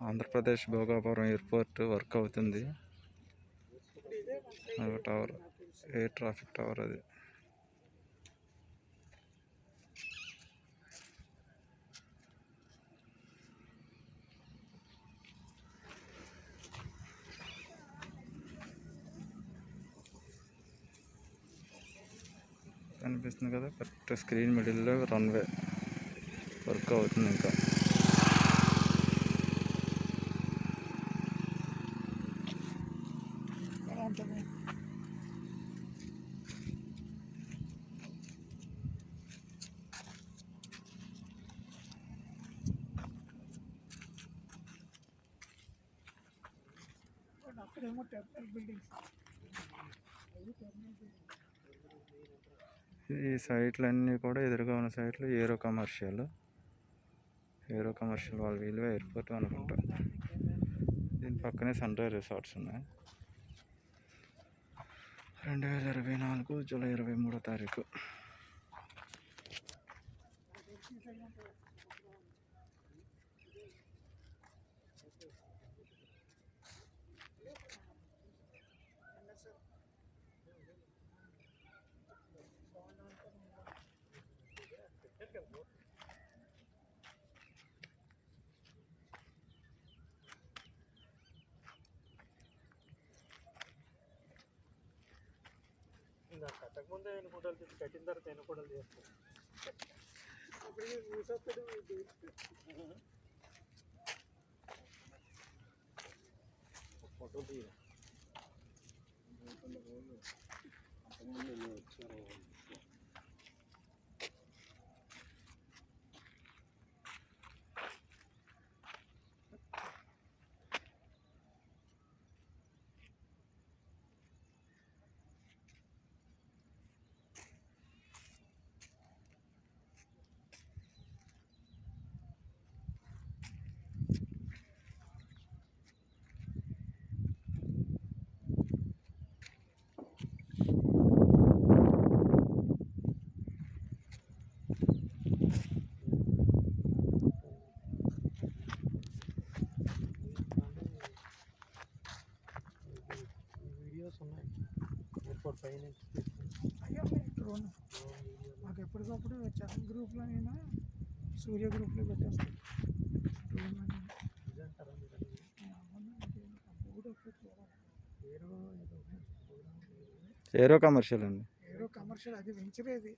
Andhra Pradesh Bhogapuram airport work అవుతుంది. Tower air traffic tower అది. కనిపిస్తుంది కదా కరెక్ట్ స్క్రీన్ మిడిల్లో రన్వే వర్క్ అవుతుంది ఇంకా. అక్కడేమో టెంపుల్ బిల్డింగ్స్. ఈ సైట్లన్నీ కూడా ఎదురుగా ఉన్న సైట్లు ఏరో కమర్షియల్. ఏరో కమర్షియల్ వాళ్ళ వీలు ఎయిర్పోర్ట్ అనుకుంటా. దీని పక్కనే సన్ రైజ్ రిసార్ట్స్ ఉన్నాయి. రెండు వేల ఇరవై నాలుగు జూలై ఇరవై మూడో తారీఖు. ఇంకా కట్టకముందే ఎన్నుకుంటారు తీసి కట్టిన తర్వాత అప్పుడు మూసొస్తాడు ఫోటో తీయ. వీడియోస్ ఉన్నాయి. ఎయిర్పోర్ట్ పైన అయ్యో డ్రోన్. మాకు ఎప్పటికప్పుడు చరణ్ గ్రూప్లో నేను సూర్య గ్రూప్లో పెట్టేస్తాను డ్రోన్. ఏరో ఏదో ఏరో కమర్షియల్ అండి. ఏదో కమర్షియల్ అది వెంచరేది